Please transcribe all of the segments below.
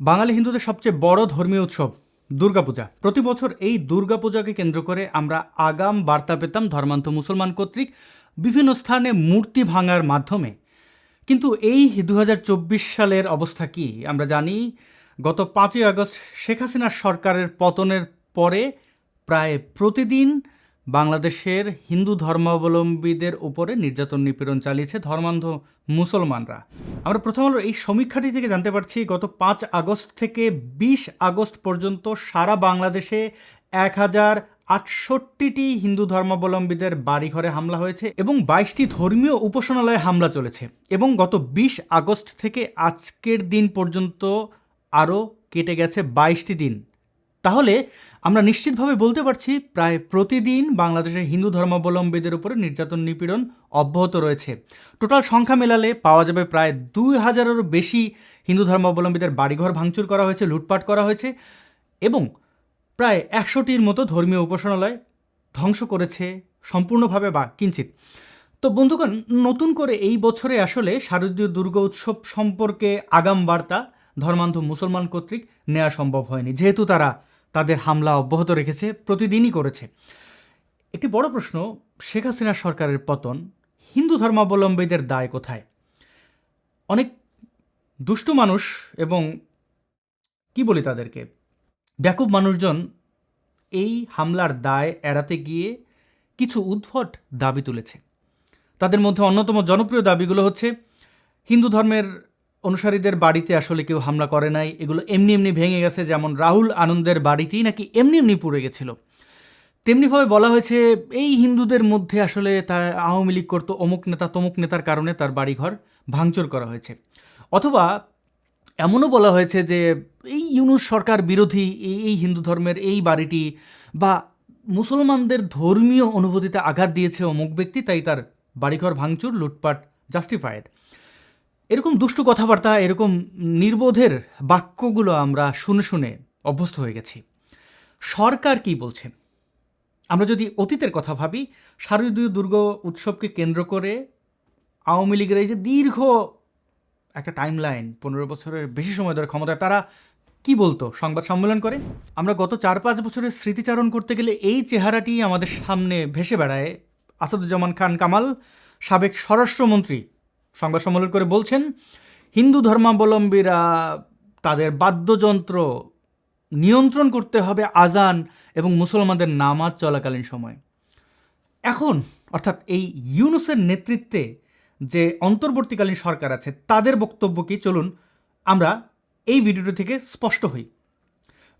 বাঙালি হিন্দুদের সবচেয়ে বড় ধর্মীয় উৎসব দুর্গাপূজা। প্রতি বছর এই দুর্গাপূজাকে কেন্দ্র করে আমরা আগাম বার্তা পেতাম ধর্মান্ত মুসলমান কর্তৃক বিভিন্ন স্থানে মূর্তি ভাঙার মাধ্যমে। কিন্তু এই দু হাজার চব্বিশ সালের অবস্থা কি? আমরা জানি, গত পাঁচই আগস্ট শেখ হাসিনার সরকারের পতনের পরে প্রায় প্রতিদিন বাংলাদেশের হিন্দু ধর্মাবলম্বীদের উপরে নির্যাতন নিপীড়ন চালিয়েছে ধর্মান্ধ মুসলমানরা। আমরা প্রথম আলোর এই সমীক্ষাটি থেকে জানতে পারছি, গত পাঁচ আগস্ট থেকে বিশ আগস্ট পর্যন্ত সারা বাংলাদেশে এক হাজার আটষট্টিটি হিন্দু ধর্মাবলম্বীদের বাড়িঘরে হামলা হয়েছে এবং বাইশটি ধর্মীয় উপাসনালয়ে হামলা চলেছে এবং গত বিশ আগস্ট থেকে আজকের দিন পর্যন্ত আরও কেটে গেছে বাইশটি দিন। তাহলে আমরা নিশ্চিতভাবে বলতে পারছি প্রায় প্রতিদিন বাংলাদেশের হিন্দু ধর্মাবলম্বীদের উপরে নির্যাতন নিপীড়ন অব্যাহত রয়েছে। টোটাল সংখ্যা মেলালে পাওয়া যাবে প্রায় দুই হাজারেরও বেশি হিন্দু ধর্মাবলম্বীদের বাড়িঘর ভাঙচুর করা হয়েছে, লুটপাট করা হয়েছে এবং প্রায় একশোটির মতো ধর্মীয় উপাসনালয় ধ্বংস করেছে সম্পূর্ণভাবে বা কিঞ্চিত। তো বন্ধুগণ, নতুন করে এই বছরে আসলে শারদীয় দুর্গা উৎসব সম্পর্কে আগাম বার্তা ধর্মান্ধ মুসলমান কর্তৃক নেওয়া সম্ভব হয়নি। যেহেতু তারা তাদের হামলা অব্যাহত রেখেছে, প্রতিদিনই করেছে। একটি বড় প্রশ্ন, শেখ হাসিনার সরকারের পতন হিন্দু ধর্মাবলম্বীদের দায় কোথায়? অনেক দুষ্টু মানুষ এবং কি বলি তাদেরকে? ব্যাকুব মানুষজন এই হামলার দায় এড়াতে গিয়ে কিছু উদ্ভট দাবি তুলেছে। তাদের মধ্যে অন্যতম জনপ্রিয় দাবিগুলো হচ্ছে হিন্দু ধর্মের অনুসারীদের বাড়িতে আসলে কেউ হামলা করে নাই। এগুলো এমনি এমনি ভেঙে গেছে, যেমন রাহুল আনন্দের বাড়িটি নাকি এমনি এমনি পুড়ে গেছিল। তেমনিভাবে বলা হয়েছে, এই হিন্দুদের মধ্যে আসলে তার আওয়ামী লীগ করতো অমুক নেতা তমুক নেতার কারণে তার বাড়িঘর ভাঙচুর করা হয়েছে। অথবা এমনও বলা হয়েছে যে, এই ইউনুস সরকার বিরোধী এই হিন্দু ধর্মের এই বাড়িটি বা মুসলমানদের ধর্মীয় অনুভূতিতে আঘাত দিয়েছে অমুক ব্যক্তি, তাই তার বাড়িঘর ভাঙচুর, লুটপাট জাস্টিফাইড এরকম দুষ্টু কথাবার্তা, এরকম নির্বোধের বাক্যগুলো আমরা শুনে শুনে অভ্যস্ত হয়ে গেছি। সরকার কি বলছে? আমরা যদি অতীতের কথা ভাবি, শারদীয় দুর্গ উৎসবকে কেন্দ্র করে আওয়ামী লীগের এই যে দীর্ঘ একটা টাইম লাইন পনেরো বছরের বেশি সময় ধরে ক্ষমতায়, তারা কি বলতো? সংবাদ সম্মেলন করে। আমরা গত চার পাঁচ বছরের স্মৃতিচারণ করতে গেলে এই চেহারাটি আমাদের সামনে ভেসে বেড়ায়। আসাদুজ্জামান খান কামাল, সাবেক স্বরাষ্ট্রমন্ত্রী সংবাদ সম্মেলন করে বলছেন, হিন্দু ধর্মাবলম্বীরা তাদের বাদ্যযন্ত্র নিয়ন্ত্রণ করতে হবে আজান এবং মুসলমানদের নামাজ চলাকালীন সময়। এখন, অর্থাৎ এই ইউনুসের নেতৃত্বে যে অন্তর্বর্তীকালীন সরকার আছে, তাদের বক্তব্য কি? চলুন আমরা এই ভিডিওটি থেকে স্পষ্ট হই।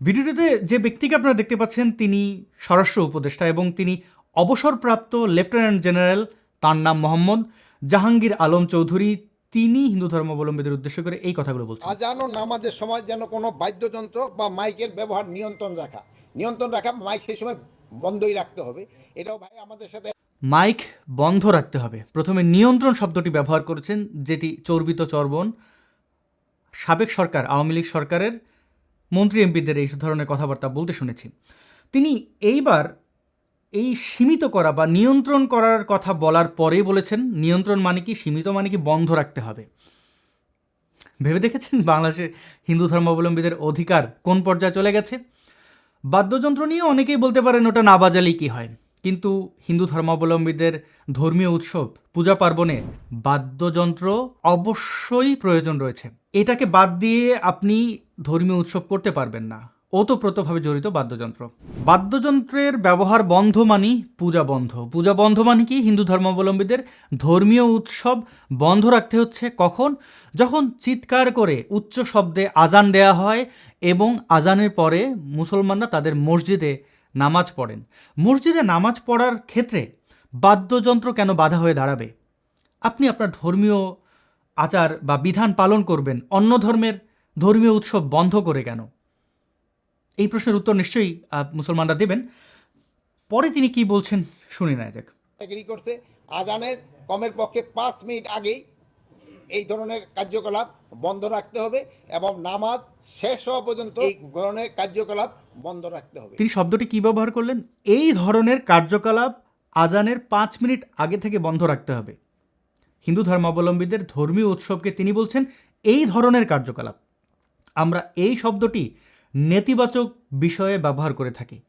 ভিডিওটিতে যে ব্যক্তিকে আপনারা দেখতে পাচ্ছেন, তিনি স্বরাষ্ট্র উপদেষ্টা এবং তিনি অবসরপ্রাপ্ত লেফটেন্যান্ট জেনারেল, তার নাম মোহাম্মদ জাহাঙ্গীর আলম চৌধুরী তিনি হিন্দু ধর্মাবলম্বীদের উদ্দেশ্য করে এই কথাগুলো বলছেন। আজান ও নামাজের সময় যেন কোনো বাদ্যযন্ত্র বা মাইকের ব্যবহার নিয়ন্ত্রণ রাখা। নিয়ন্ত্রণ রাখা মাইক সেই সময় বন্ধই রাখতে হবে। এটাও ভাই আমাদের সাথে মাইক বন্ধ রাখতে হবে। প্রথমে নিয়ন্ত্রণ শব্দটি ব্যবহার করেছেন যেটি চর্বিত চর্বণ। সাবেক সরকার আওয়ামী লীগ সরকারের মন্ত্রী এমপিদের এই ধরনের কথাবার্তা বলতে শুনেছি। তিনি এইবার এই সীমিত করা বা নিয়ন্ত্রণ করার কথা বলার পরেই বলেছেন, নিয়ন্ত্রণ মানে কি, সীমিত মানে কি বন্ধ রাখতে হবে। ভেবে দেখেছেন বাংলাদেশে হিন্দু ধর্মাবলম্বীদের অধিকার কোন পর্যায়ে চলে গেছে? বাদ্যযন্ত্র নিয়ে অনেকেই বলতে পারেন ওটা না বাজালেই কী হয়। কিন্তু হিন্দু ধর্মাবলম্বীদের ধর্মীয় উৎসব, পূজা পার্বণে বাদ্যযন্ত্র অবশ্যই প্রয়োজন রয়েছে। এটাকে বাদ দিয়ে আপনি ধর্মীয় উৎসব করতে পারবেন না। ওতপ্রোতভাবে জড়িত বাদ্যযন্ত্র। বাদ্যযন্ত্রের ব্যবহার বন্ধ মানি পূজা বন্ধ। পূজা বন্ধ মানে কি? হিন্দু ধর্মাবলম্বীদের ধর্মীয় উৎসব বন্ধ রাখতে হচ্ছে কখন? যখন চিৎকার করে উচ্চ শব্দে আজান দেয়া হয় এবং আজানের পরে মুসলমানরা তাদের মসজিদে নামাজ পড়েন। মসজিদে নামাজ পড়ার ক্ষেত্রে বাদ্যযন্ত্র কেন বাধা হয়ে দাঁড়াবে? আপনি আপনার ধর্মীয় আচার বা বিধান পালন করবেন। অন্য ধর্মের ধর্মীয় উৎসব বন্ধ করে কেন? এই প্রশ্নের উত্তর নিশ্চয়ই মুসলমানরা দেবেন। পরে তিনি কি বলছেন শুনে নেওয়া যাক। এগ্রি করছে। আজানের কমের পক্ষে পাঁচ মিনিট আগেই এই ধরনের কার্যকলাপ বন্ধ রাখতে হবে এবং নামাজ শেষ হওয়া পর্যন্ত এই ধরনের কার্যকলাপ বন্ধ রাখতে হবে। তিনি শব্দটি কী ব্যবহার করলেন? এই ধরনের কার্যকলাপ আজানের পাঁচ মিনিট আগে থেকে বন্ধ রাখতে হবে। হিন্দু ধর্মাবলম্বীদের ধর্মীয় উৎসবকে তিনি বলছেন এই ধরনের কার্যকলাপ। আমরা এই শব্দটি নেতিবাচক বিষয়ে ব্যবহার করে থাকি।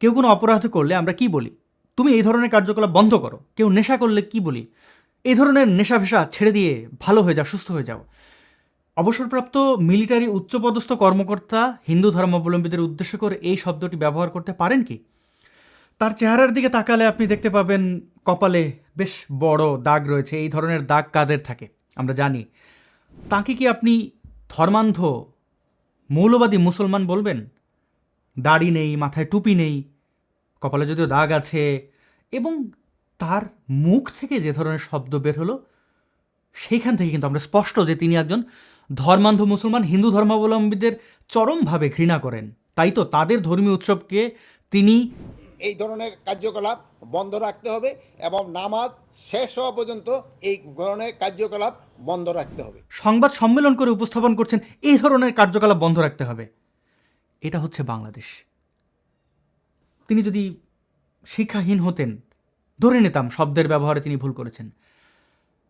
কেউ কোনো অপরাধ করলে আমরা কি বলি? তুমি এই ধরনের কার্যকলাপ বন্ধ করো। কেউ নেশা করলে কি বলি? এই ধরনের নেশা ফেশা ছেড়ে দিয়ে ভালো হয়ে যাও, সুস্থ হয়ে যাও। অবসরপ্রাপ্ত মিলিটারি উচ্চপদস্থ কর্মকর্তা, হিন্দু ধর্মাবলম্বীদের উদ্দেশ্য করে এই শব্দটি ব্যবহার করতে পারেন কি? তার চেহারার দিকে তাকালে আপনি দেখতে পাবেন, কপালে বেশ বড় দাগ রয়েছে, এই ধরনের দাগ কাদের থাকে? আমরা জানি। তাকে কি আপনি ধর্মান্ধ মৌলবাদী মুসলমান বলবেন, দাড়ি নেই, মাথায় টুপি নেই, কপালে যদিও দাগ আছে। এবং তার মুখ থেকে যে ধরনের শব্দ বের হলো, সেইখান থেকে কিন্তু আমরা স্পষ্ট যে তিনি একজন ধর্মান্ধ মুসলমান, হিন্দু ধর্মাবলম্বীদের চরমভাবে ঘৃণা করেন। তাই তো তাদের ধর্মীয় উৎসবকে তিনি এই ধরনের কার্যকলাপ বন্ধ রাখতে হবে এবং নামাজ শেষ হওয়া পর্যন্ত এই ধরনের কার্যকলাপ বন্ধ রাখতে হবে। সংবাদ সম্মেলন করে উপস্থাপন করছেন, এই ধরনের কার্যকলাপ বন্ধ রাখতে হবে। এটা হচ্ছে বাংলাদেশ। তিনি যদি শিক্ষাহীন হতেন, ধরে নিতাম শব্দের ব্যবহারে তিনি ভুল করেছেন।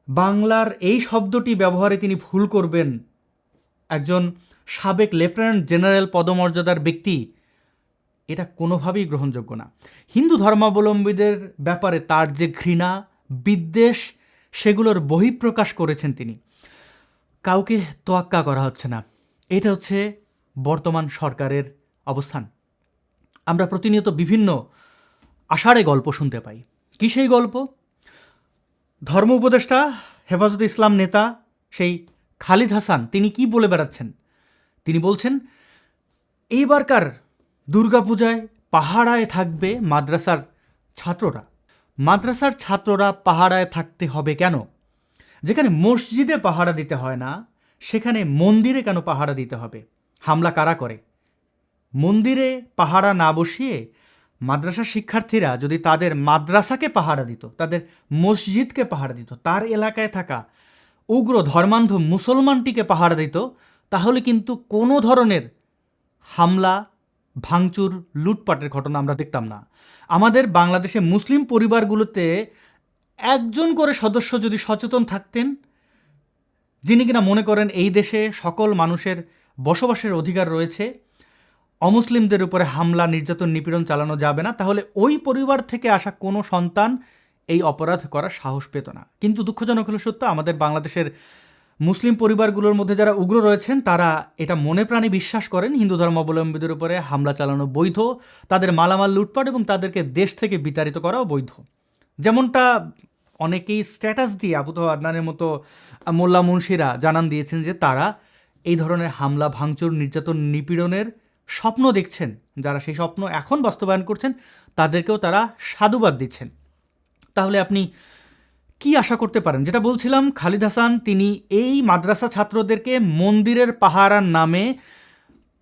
বাংলার এই শব্দটি ব্যবহারে তিনি ভুল করবেন। একজন সাবেক লেফটেন্যান্ট জেনারেল পদমর্যাদার ব্যক্তি এটা কোনোভাবেই গ্রহণযোগ্য না। হিন্দু ধর্মাবলম্বীদের ব্যাপারে তার যে ঘৃণা, বিদ্বেষ, সেগুলোর বহিঃপ্রকাশ করেছেন তিনি। কাউকে তোয়াক্কা করা হচ্ছে না। এটা হচ্ছে বর্তমান সরকারের অবস্থান। আমরা প্রতিনিয়ত বিভিন্ন আষাঢ়ে গল্প শুনতে পাই। কী সেই গল্প? ধর্ম উপদেষ্টা, হেফাজত ইসলাম নেতা, সেই খালিদ হাসান, তিনি কি বলে বেড়াচ্ছেন? তিনি বলছেন, এইবারকার দুর্গাপূজায় পাহাড়ায় থাকবে মাদ্রাসার ছাত্ররা। মাদ্রাসার ছাত্ররা পাহাড়ায় থাকতে হবে কেন? যেখানে মসজিদে পাহারা দিতে হয় না, সেখানে মন্দিরে কেন পাহারা দিতে হবে? হামলা কারা করে? মন্দিরে পাহারা না বসিয়ে মাদ্রাসা শিক্ষার্থীরা যদি তাদের মাদ্রাসাকে পাহারা দিত, তাদের মসজিদকে পাহারা দিত, তার এলাকায় থাকা উগ্র ধর্মান্ধ মুসলমানটিকে পাহারা দিত, তাহলে কিন্তু কোনো ধরনের হামলা ভাঙচুর, লুটপাটের ঘটনা আমরা দেখতাম না। আমাদের বাংলাদেশে মুসলিম পরিবারগুলোতে একজন করে সদস্য যদি সচেতন থাকতেন, যিনি কিনা মনে করেন এই দেশে সকল মানুষের বসবাসের অধিকার রয়েছে, অমুসলিমদের উপরে হামলা, নির্যাতন, নিপীড়ন চালানো যাবে না, তাহলে ওই পরিবার থেকে আসা কোনো সন্তান এই অপরাধ করার সাহস পেত না। কিন্তু দুঃখজনক হলো সত্য, আমাদের বাংলাদেশের মুসলিম পরিবারগুলোর মধ্যে যারা উগ্র রয়েছেন, তারা এটা মনে প্রাণে বিশ্বাস করেন। হিন্দু ধর্মাবলম্বীদের উপরে হামলা চালানো বৈধ, তাদের মালামাল লুটপাট এবং তাদেরকে দেশ থেকে বিতাড়িত করাও বৈধ। যেমনটা অনেকেই স্ট্যাটাস দিয়ে আবু তো আদনানের মতো মোল্লা মুন্সিরা জানান দিয়েছেন যে তারা এই ধরনের হামলা, ভাঙচুর, নির্যাতন, নিপীড়নের স্বপ্ন দেখছেন। যারা সেই স্বপ্ন এখন বাস্তবায়ন করছেন, তাদেরকেও তারা সাধুবাদ দিচ্ছেন। তাহলে আপনি কি আশা করতে পারেন? যেটা বলছিলাম, খালিদ হাসান, তিনি এই মাদ্রাসা ছাত্রদেরকে মন্দিরের পাহারার নামে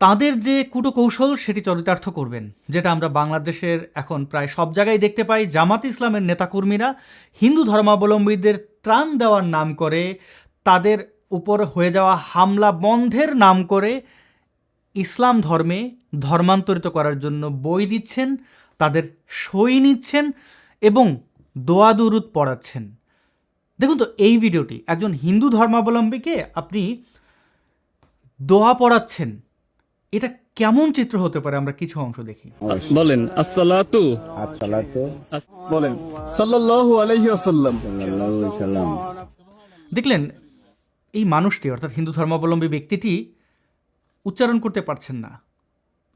তাদের যে কুটকৌশল, সেটি চরিতার্থ করবেন, যেটা আমরা বাংলাদেশের এখন প্রায় সব জায়গায় দেখতে পাই। জামাত ইসলামের নেতাকর্মীরা হিন্দু ধর্মাবলম্বীদের ত্রাণ দেওয়ার নাম করে, তাদের উপর হয়ে যাওয়া হামলা বন্ধের নাম করে ইসলাম ধর্মে ধর্মান্তরিত করার জন্য বই দিচ্ছেন, তাদের সই নিচ্ছেন এবং দোয়া দুরুদ পড়াচ্ছেন। দেখুন তো এই ভিডিওটি একজন হিন্দু ধর্মাবলম্বীকে আপনি দোয়া পড়াচ্ছেন এটা কেমন চিত্র হতে পারে? আমরা কিছু অংশ দেখি। বলেন আসসালাতু। আসসালাতু। বলেন সাল্লাল্লাহু আলাইহি ওয়াসাল্লাম। সাল্লাল্লাহু আলাইহি সাল্লাম দেখলেন এই মানুষটি অর্থাৎ হিন্দু ধর্মাবলম্বী ব্যক্তিটি উচ্চারণ করতে পারছেন না।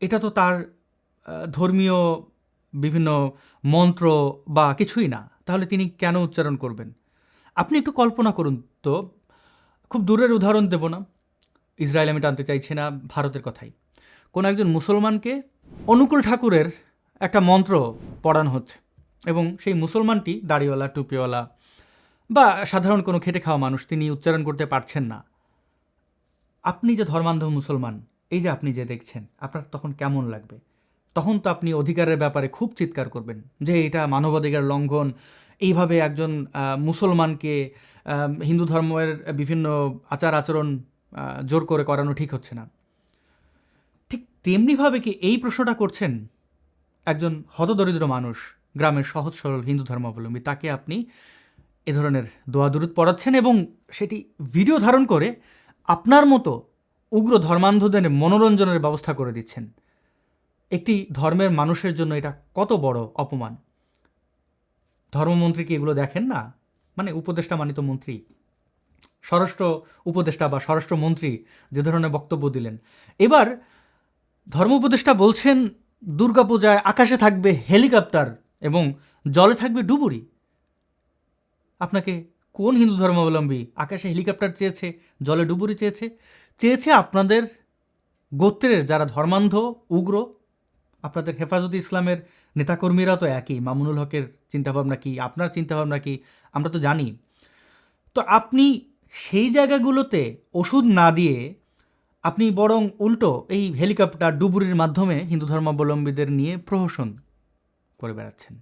এটা তো তার ধর্মীয় বিভিন্ন মন্ত্র বা কিছুই না। তাহলে তিনি কেন উচ্চারণ করবেন? আপনি একটু কল্পনা করুন তো, খুব দূরের উদাহরণ দেব না। ইসরায়েল আমি টানতে চাইছি না, ভারতের কথাই। কোনো একজন মুসলমানকে অনুকূল ঠাকুরের একটা মন্ত্র পড়ানো হচ্ছে এবং সেই মুসলমানটি দাড়িওয়ালা, টুপিওয়ালা বা সাধারণ কোনো খেটে খাওয়া মানুষ, তিনি উচ্চারণ করতে পারছেন না। আপনি যে ধর্মান্ধ মুসলমান, এই যে আপনি যে দেখছেন, আপনার তখন কেমন লাগবে? তখন তো আপনি অধিকারের ব্যাপারে খুব চিৎকার করবেন যে এটা মানবাধিকার লঙ্ঘন এইভাবে একজন মুসলমানকে হিন্দু ধর্মের বিভিন্ন আচার আচরণ জোর করে করানো ঠিক হচ্ছে না। ঠিক তেমনিভাবে কি এই প্রশ্নটা করছেন একজন হতদরিদ্র মানুষ, গ্রামের সহজ সরল হিন্দু ধর্মাবলম্বী, তাকে আপনি এ ধরনের দোয়া দুরুদ পড়াচ্ছেন এবং সেটি ভিডিও ধারণ করে আপনার মতো উগ্র ধর্মান্ধদের মনোরঞ্জনের ব্যবস্থা করে দিচ্ছেন। একটি ধর্মের মানুষের জন্য এটা কত বড় অপমান। ধর্মমন্ত্রী কি এগুলো দেখেন না? মানে উপদেষ্টা মানিত মন্ত্রী, স্বরাষ্ট্র উপদেষ্টা বা স্বরাষ্ট্রমন্ত্রী যে ধরনের বক্তব্য দিলেন। এবার ধর্ম উপদেষ্টা বলছেন দুর্গাপূজায় আকাশে থাকবে হেলিকপ্টার এবং জলে থাকবে ডুবুরি। আপনাকে কোন হিন্দু ধর্মাবলম্বী আকাশে হেলিকপ্টার চেয়েছে, জলে ডুবুরি চেয়েছে? চেয়েছে আপনাদের গোত্রের যারা ধর্মান্ধ, উগ্র, আপনাদের হেফাজতে ইসলামের নেতাকর্মীরা তো একই, মামুনুল হকের চিন্তাভাবনা কি, আপনার চিন্তাভাবনা কি, আমরা তো জানি। তো আপনি সেই জায়গাগুলোতে ওষুধ না দিয়ে আপনি বরং উল্টো এই হেলিকপ্টার ডুবুরির মাধ্যমে হিন্দু ধর্মাবলম্বীদের নিয়ে প্রহসন করে বেড়াচ্ছেন।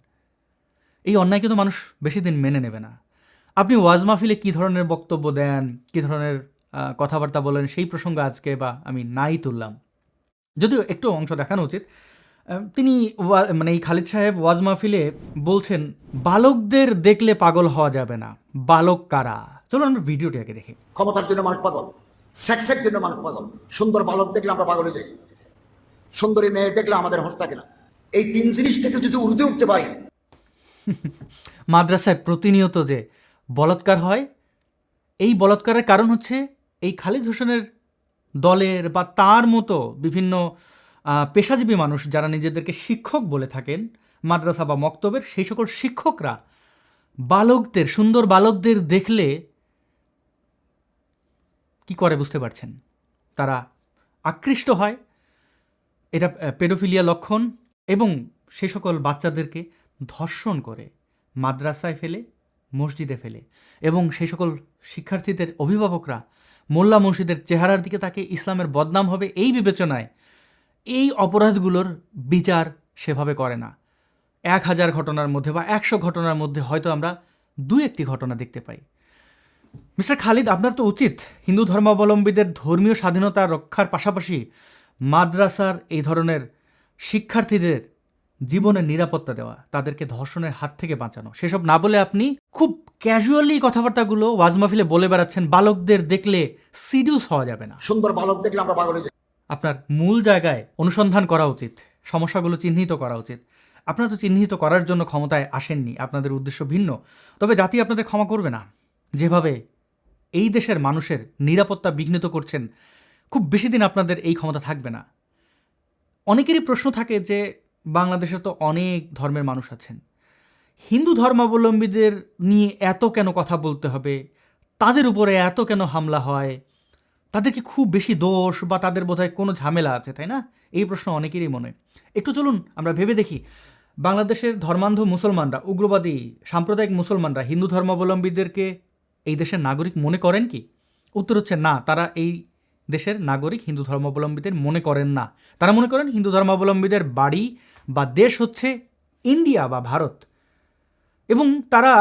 এই অন্যায় কিন্তু মানুষ বেশি দিন মেনে নেবে না। আপনি ওয়াজ মাহফিলে কী ধরনের বক্তব্য দেন, কী ধরনের কথাবার্তা বলেন, সেই প্রসঙ্গ আজকে বা আমি নাই তুললাম। যদিও একটু অংশ দেখানো উচিত তিনি মানে এই খালিদ সাহেব ওয়াজ মাহফিলে বলছেন বালকদের দেখলে পাগল হওয়া যাবে না। বালক কারা? চলুন আমরা ভিডিওটি আগে দেখি। ক্ষমতার জন্য মানুষ পাগল সেক্সের জন্য মানুষ পাগল। সুন্দর বালক দেখলে আমরা পাগল হয়ে যাই। সুন্দরী মেয়ে দেখলে আমাদের হোশ থাকে না। এই তিন জিনিস থেকে যদি উর্ধে উঠতে পারি। মাদ্রাসায় প্রতিনিয়ত যে বলৎকার হয় এই বলৎকারের কারণ হচ্ছে এই খালিদ হোসেনের দলের বা তার মতো বিভিন্ন পেশাজীবী মানুষ যারা নিজেদেরকে শিক্ষক বলে থাকেন, মাদ্রাসা বা মক্তবের সেই সকল শিক্ষকরা বালকদের, সুন্দর বালকদের দেখলে কি করে বুঝতে পারছেন? তারা আকৃষ্ট হয়, এটা পেডোফিলিয়া লক্ষণ এবং সে সকল বাচ্চাদেরকে ধর্ষণ করে, মাদ্রাসায় ফেলে, মসজিদে ফেলে এবং সেই সকল শিক্ষার্থীদের অভিভাবকরা মোল্লা মসজিদের চেহারার দিকে তাকে ইসলামের বদনাম হবে এই বিবেচনায় এই অপরাধগুলোর বিচার সেভাবে করে না। এক হাজার ঘটনার মধ্যে বা একশো ঘটনার মধ্যে হয়তো আমরা দু একটি ঘটনা দেখতে পাই। মিস্টার খালিদ, আপনার তো উচিত হিন্দু ধর্মাবলম্বীদের ধর্মীয় স্বাধীনতা রক্ষার পাশাপাশি মাদ্রাসার এই ধরনের শিক্ষার্থীদের জীবনের নিরাপত্তা দেওয়া, তাদেরকে ধর্ষণের হাত থেকে বাঁচানো। সেসব না বলে আপনি খুব ক্যাজুয়ালি কথাবার্তাগুলো ওয়াজ মাহফিলে বলে বেড়াচ্ছেন, বালকদের দেখলে সিডিউস হওয়া যাবে না। সুন্দর বালক দেখলে আমরা আপনার মূল জায়গায় অনুসন্ধান করা উচিত, সমস্যাগুলো চিহ্নিত করা উচিত। আপনারা তো চিহ্নিত করার জন্য ক্ষমতায় আসেননি, আপনাদের উদ্দেশ্য ভিন্ন। তবে জাতি আপনাদের ক্ষমা করবে না। যেভাবে এই দেশের মানুষের নিরাপত্তা বিঘ্নিত করছেন, খুব বেশি দিন আপনাদের এই ক্ষমতা থাকবে না। অনেকেরই প্রশ্ন থাকে যে, বাংলাদেশে তো অনেক ধর্মের মানুষ আছেন। হিন্দু ধর্মাবলম্বীদের নিয়ে এত কেন কথা বলতে হবে? তাদের উপরে এত কেন হামলা হয়? তাদের কি খুব বেশি দোষ বা তাদের বোধহয় কোনো ঝামেলা আছে, তাই না? এই প্রশ্ন অনেকেরই মনে। একটু চলুন, আমরা ভেবে দেখি। বাংলাদেশের ধর্মান্ধ মুসলমানরা, উগ্রবাদী সাম্প্রদায়িক মুসলমানরা, হিন্দু ধর্মাবলম্বীদেরকে এই দেশের নাগরিক মনে করেন কি? উত্তর হচ্ছে না, তারা এই দেশের নাগরিক হিন্দু ধর্মাবলম্বীদের মনে করেন না। তারা মনে করেন হিন্দু ধর্মাবলম্বীদের বাড়ি বা দেশ হচ্ছে ইন্ডিয়া বা ভারত। এবং তারা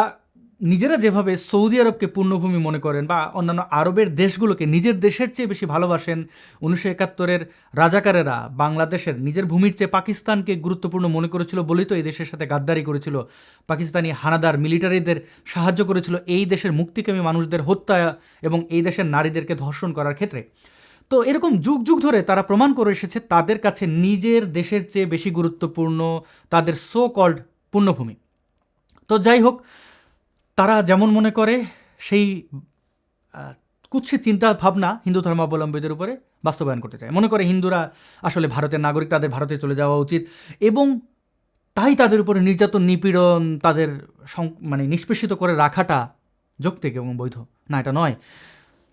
নিজেরা যেভাবে সৌদি আরবকে পূর্ণভূমি মনে করেন বা অন্যান্য আরবের দেশগুলোকে নিজের দেশের চেয়ে বেশি ভালোবাসেন, উনিশশো একাত্তরের রাজাকারেরা বাংলাদেশের নিজের ভূমির চেয়ে পাকিস্তানকে গুরুত্বপূর্ণ মনে করেছিল বলেই তো এই দেশের সাথে গাদ্দারি করেছিল। পাকিস্তানি হানাদার মিলিটারিদের সাহায্য করেছিল এই দেশের মুক্তিকামী মানুষদের হত্যা এবং এই দেশের নারীদেরকে ধর্ষণ করার ক্ষেত্রে। তো এরকম যুগ যুগ ধরে তারা প্রমাণ করে এসেছে তাদের কাছে নিজের দেশের চেয়ে বেশি গুরুত্বপূর্ণ তাদের সো কল্ড পূর্ণভূমি। তো যাই হোক তারা যেমন মনে করে, সেই কুৎসিত চিন্তা ভাবনা হিন্দু ধর্মাবলম্বীদের উপরে বাস্তবায়ন করতে চায়। মনে করে হিন্দুরা আসলে ভারতের নাগরিক, তাদের ভারতে চলে যাওয়া উচিত এবং তাই তাদের উপরে নির্যাতন, নিপীড়ন, তাদের মানে নিষ্পেষিত করে রাখাটা যৌক্তিক এবং বৈধ। না, এটা নয়।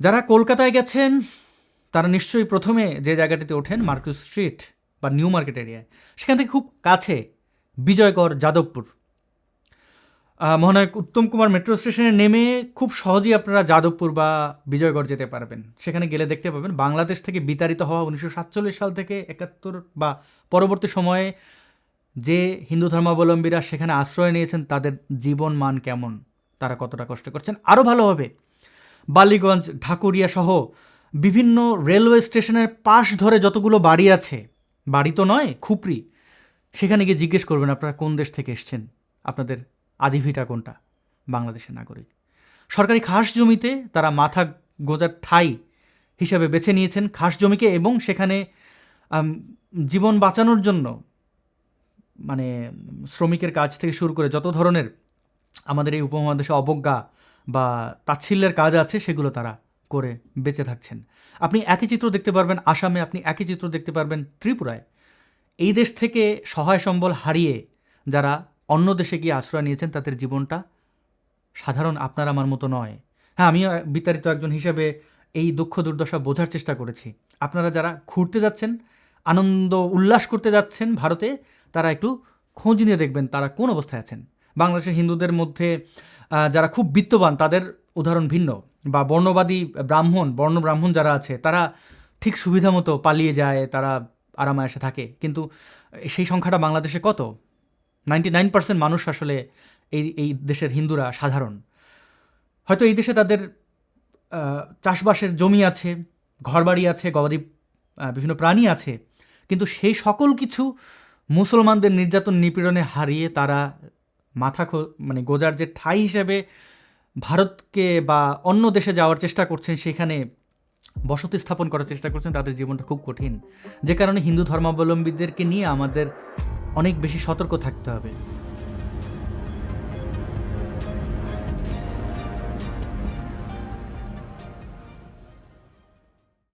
যারা কলকাতায় গেছেন, তারা নিশ্চয়ই প্রথমে যে জায়গাটিতে ওঠেন মার্কুস স্ট্রিট বা নিউ মার্কেট এরিয়ায়। সেখান থেকে খুব কাছে বিজয়গড়, যাদবপুর। মহানায়ক উত্তম কুমার মেট্রো স্টেশনে নেমে খুব সহজেই আপনারা যাদবপুর বা বিজয়গড় যেতে পারবেন। সেখানে গেলে দেখতে পাবেন বাংলাদেশ থেকে বিতাড়িত হওয়া উনিশশো সাতচল্লিশ সাল থেকে একাত্তর বা পরবর্তী সময়ে যে হিন্দু ধর্মাবলম্বীরা সেখানে আশ্রয় নিয়েছেন, তাদের জীবন মান কেমন? তারা কতটা কষ্ট করছেন? আরও ভালো হবে। বালিগঞ্জ, ঢাকুরিয়া সহ বিভিন্ন রেলওয়ে স্টেশনের পাশ ধরে যতগুলো বাড়ি আছে, বাড়ি তো নয় খুপড়ি সেখানে গিয়ে জিজ্ঞেস করবেন আপনারা কোন দেশ থেকে এসছেন, আপনাদের আদিভিটা কোনটা? বাংলাদেশের নাগরিক। সরকারি খাস জমিতে তারা মাথা গোজার ঠাই হিসাবে বেছে নিয়েছেন খাস জমিকে এবং সেখানে জীবন বাঁচানোর জন্য মানে শ্রমিকের কাজ থেকে শুরু করে যত ধরনের আমাদের এই উপমহাদেশে অবজ্ঞা বা তাচ্ছিল্যের কাজ আছে সেগুলো তারা করে বেঁচে থাকছেন। আপনি একই চিত্র দেখতে পারবেন আসামে, আপনি একই চিত্র দেখতে পারবেন ত্রিপুরায়। এই দেশ থেকে সহায় সম্বল হারিয়ে যারা অন্য দেশে গিয়ে আশ্রয় নিয়েছেন তাদের জীবনটা? সাধারণ আপনার আমার মতো নয়। হ্যাঁ আমিও বিতাড়িত একজন হিসেবে এই দুঃখ দুর্দশা বোঝার চেষ্টা করেছি। আপনারা যারা ঘুরতে যাচ্ছেন, আনন্দ উল্লাস করতে যাচ্ছেন ভারতে, তারা একটু খোঁজ নিয়ে দেখবেন তারা কোন অবস্থায় আছেন। বাংলাদেশের হিন্দুদের মধ্যে যারা খুব বিত্তবান, তাদের উদাহরণ ভিন্ন। বা বর্ণবাদী ব্রাহ্মণ, বর্ণ ব্রাহ্মণ যারা আছে, তারা ঠিক সুবিধা মতো পালিয়ে যায়, তারা আরামায়াসে থাকে। কিন্তু সেই সংখ্যাটা বাংলাদেশে কত? নাইনটি নাইন পার্সেন্ট মানুষ আসলে এই এই দেশের হিন্দুরা সাধারণ। হয়তো এই দেশে তাদের চাষবাসের জমি আছে, ঘরবাড়ি আছে, গবাদি বিভিন্ন প্রাণী আছে, কিন্তু সেই সকল কিছু মুসলমানদের নির্যাতন নিপীড়নে হারিয়ে তারা মাথা মানে গোজার যে ঠাই হিসেবে ভারতকে বা অন্য দেশে যাওয়ার চেষ্টা করছেন, সেখানে বসতি স্থাপন করার চেষ্টা করছেন, তাদের জীবনটা খুব কঠিন। যে কারণে হিন্দু ধর্মাবলম্বীদেরকে নিয়ে আমাদের অনেক বেশি সতর্ক থাকতে হবে।